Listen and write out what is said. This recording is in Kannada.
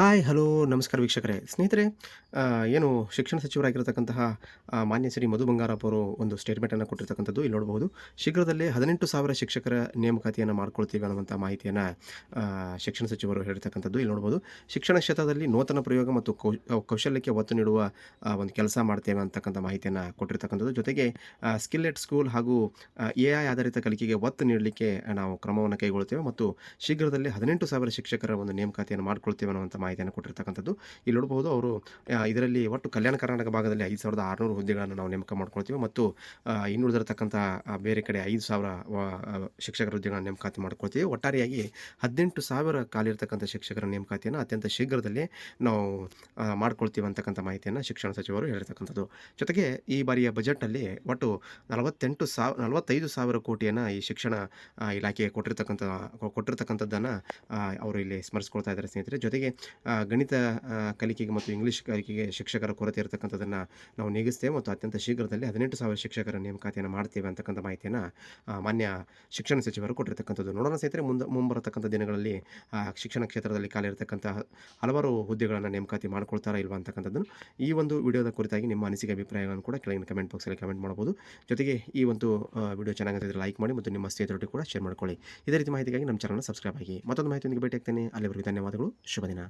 ಹಾಯ್, ಹಲೋ, ನಮಸ್ಕಾರ ವೀಕ್ಷಕರೇ. ಸ್ನೇಹಿತರೆ ಏನು ಶಿಕ್ಷಣ ಸಚಿವರಾಗಿರತಕ್ಕಂತಹ ಮಾನ್ಯ ಶ್ರೀ ಮಧು ಬಂಗಾರಪ್ಪ ಅವರು ಒಂದು ಸ್ಟೇಟ್ಮೆಂಟನ್ನು ಕೊಟ್ಟಿರ್ತಕ್ಕಂಥದ್ದು ಇಲ್ಲಿ ನೋಡಬಹುದು. ಶೀಘ್ರದಲ್ಲೇ ಹದಿನೆಂಟು ಸಾವಿರ ಶಿಕ್ಷಕರ ನೇಮಕಾತಿಯನ್ನು ಮಾಡ್ಕೊಳ್ತೀವಿ ಅನ್ನುವಂಥ ಮಾಹಿತಿಯನ್ನು ಶಿಕ್ಷಣ ಸಚಿವರು ಹೇಳಿರ್ತಕ್ಕಂಥದ್ದು ಇಲ್ಲಿ ನೋಡಬಹುದು. ಶಿಕ್ಷಣ ಕ್ಷೇತ್ರದಲ್ಲಿ ನೂತನ ಪ್ರಯೋಗ ಮತ್ತು ಕೌಶಲ್ಯಕ್ಕೆ ಒತ್ತು ನೀಡುವ ಒಂದು ಕೆಲಸ ಮಾಡ್ತೇವೆ ಅಂತಕ್ಕಂಥ ಮಾಹಿತಿಯನ್ನು ಕೊಟ್ಟಿರ್ತಕ್ಕಂಥದ್ದು. ಜೊತೆಗೆ ಸ್ಕಿಲ್ಲೆಟ್ ಸ್ಕೂಲ್ ಹಾಗೂ ಎ ಐ ಆಧಾರಿತ ಕಲಿಕೆಗೆ ಒತ್ತು ನೀಡಲಿಕ್ಕೆ ನಾವು ಕ್ರಮವನ್ನು ಕೈಗೊಳ್ತೇವೆ ಮತ್ತು ಶೀಘ್ರದಲ್ಲೇ ಹದಿನೆಂಟು ಸಾವಿರ ಶಿಕ್ಷಕರ ಒಂದು ನೇಮಕಾತಿಯನ್ನು ಮಾಡ್ಕೊಳ್ತೇವೆ ಅನ್ನುವಂಥ ಮಾಹಿತಿಯನ್ನು ಕೊಟ್ಟಿರ್ತಕ್ಕಂಥದ್ದು. ಇಲ್ಲಿ ನೋಡಬಹುದು ಅವರು ಇದರಲ್ಲಿ ಒಟ್ಟು ಕಲ್ಯಾಣ ಕರ್ನಾಟಕ ಭಾಗದಲ್ಲಿ ಐದು ಸಾವಿರದ ಆರುನೂರು ಹುದ್ದೆಗಳನ್ನು ನಾವು ನೇಮಕ ಮಾಡ್ಕೊಳ್ತೀವಿ ಮತ್ತು ಇನ್ನುಳಿದಿರತಕ್ಕಂಥ ಬೇರೆ ಕಡೆ ಐದು ಸಾವಿರ ಶಿಕ್ಷಕರ ಹುದ್ದೆಗಳನ್ನು ನೇಮಕಾತಿ ಮಾಡ್ಕೊಳ್ತೀವಿ. ಒಟ್ಟಾರೆಯಾಗಿ ಹದಿನೆಂಟು ಸಾವಿರ ಕಾಲಿರ್ತಕ್ಕಂಥ ಶಿಕ್ಷಕರ ನೇಮಕಾತಿಯನ್ನು ಅತ್ಯಂತ ಶೀಘ್ರದಲ್ಲೇ ನಾವು ಮಾಡ್ಕೊಳ್ತೀವಿ ಅಂತಕ್ಕಂಥ ಮಾಹಿತಿಯನ್ನು ಶಿಕ್ಷಣ ಸಚಿವರು ಹೇಳಿರ್ತಕ್ಕಂಥದ್ದು. ಜೊತೆಗೆ ಈ ಬಾರಿಯ ಬಜೆಟ್ನಲ್ಲಿ ಒಟ್ಟು ನಲವತ್ತೆಂಟು ಸಾವ್, ನಲವತ್ತೈದು ಸಾವಿರ ಕೋಟಿಯನ್ನು ಈ ಶಿಕ್ಷಣ ಇಲಾಖೆಗೆ ಕೊಟ್ಟಿರ್ತಕ್ಕಂಥ, ಕೊಟ್ಟಿರ್ತಕ್ಕಂಥದ್ದನ್ನು ಅವರು ಇಲ್ಲಿ ಸ್ಮರಿಸ್ಕೊಳ್ತಾ ಇದ್ದಾರೆ ಸ್ನೇಹಿತರೆ. ಜೊತೆಗೆ ಗಣಿತ ಕಲಿಕೆಗೆ ಮತ್ತು ಇಂಗ್ಲೀಷ್ ಕಲಿಕೆಗೆ ಶಿಕ್ಷಕರ ಕೊರತೆ ಇರತಕ್ಕಂಥದ್ದನ್ನು ನಾವು ನೀಗಿಸ್ತೇವೆ ಮತ್ತು ಅತ್ಯಂತ ಶೀಘ್ರದಲ್ಲಿ ಹದಿನೆಂಟು ಸಾವಿರ ಶಿಕ್ಷಕರ ನೇಮಕಾತಿಯನ್ನು ಮಾಡ್ತೇವೆ ಅಂತಕ್ಕಂಥ ಮಾಹಿತಿಯನ್ನು ಮಾನ್ಯ ಶಿಕ್ಷಣ ಸಚಿವರು ಕೊಟ್ಟಿರ್ತಕ್ಕಂಥದ್ದು. ನೋಡೋಣ ಸ್ನೇಹಿತರೆ, ಮುಂದೆ, ಮುಂಬರತಕ್ಕಂಥ ದಿನಗಳಲ್ಲಿ ಶಿಕ್ಷಣ ಕ್ಷೇತ್ರದಲ್ಲಿ ಕಾಲಿರ್ತಕ್ಕಂಥ ಹಲವಾರು ಹುದ್ದೆಗಳನ್ನು ನೇಮಕಾತಿ ಮಾಡ್ಕೊಳ್ತಾರಾ ಇಲ್ವಾ ಅಂತಕ್ಕಂಥದ್ದನ್ನು ಈ ಒಂದು ವಿಡಿಯೋದ ಕುರಿತಾಗಿ ನಿಮ್ಮ ಅನಿಸಿಕೆ, ಅಭಿಪ್ರಾಯಗಳನ್ನು ಕೂಡ ಕೆಳಗಿನ ಕಮೆಂಟ್ ಬಾಕ್ಸಲ್ಲಿ ಕಮೆಂಟ್ ಮಾಡ್ಬೋದು. ಜೊತೆಗೆ ಈ ಒಂದು ವಿಡಿಯೋ ಚೆನ್ನಾಗಿದ್ದರೆ ಲೈಕ್ ಮಾಡಿ ಮತ್ತು ನಿಮ್ಮ ಸ್ನೇಹಿತರೊಟ್ಟಿಗೆ ಕೂಡ ಶೇರ್ ಮಾಡ್ಕೊಳ್ಳಿ. ಇದೇ ರೀತಿ ಮಾಹಿತಿಗಾಗಿ ನಮ್ಮ ಚಾನಲ್ನ ಸಬ್ಸ್ಕ್ರೈಬ್ ಆಗಿ ಮತ್ತೊಂದು ಮಾಹಿತಿಯೊಂದಿಗೆ ಭೇಟಿ ಆಗ್ತೇನೆ ಅಲ್ಲಿವರೆಗೂ ಧನ್ಯವಾದಗಳು. ಶುಭ ದಿನ.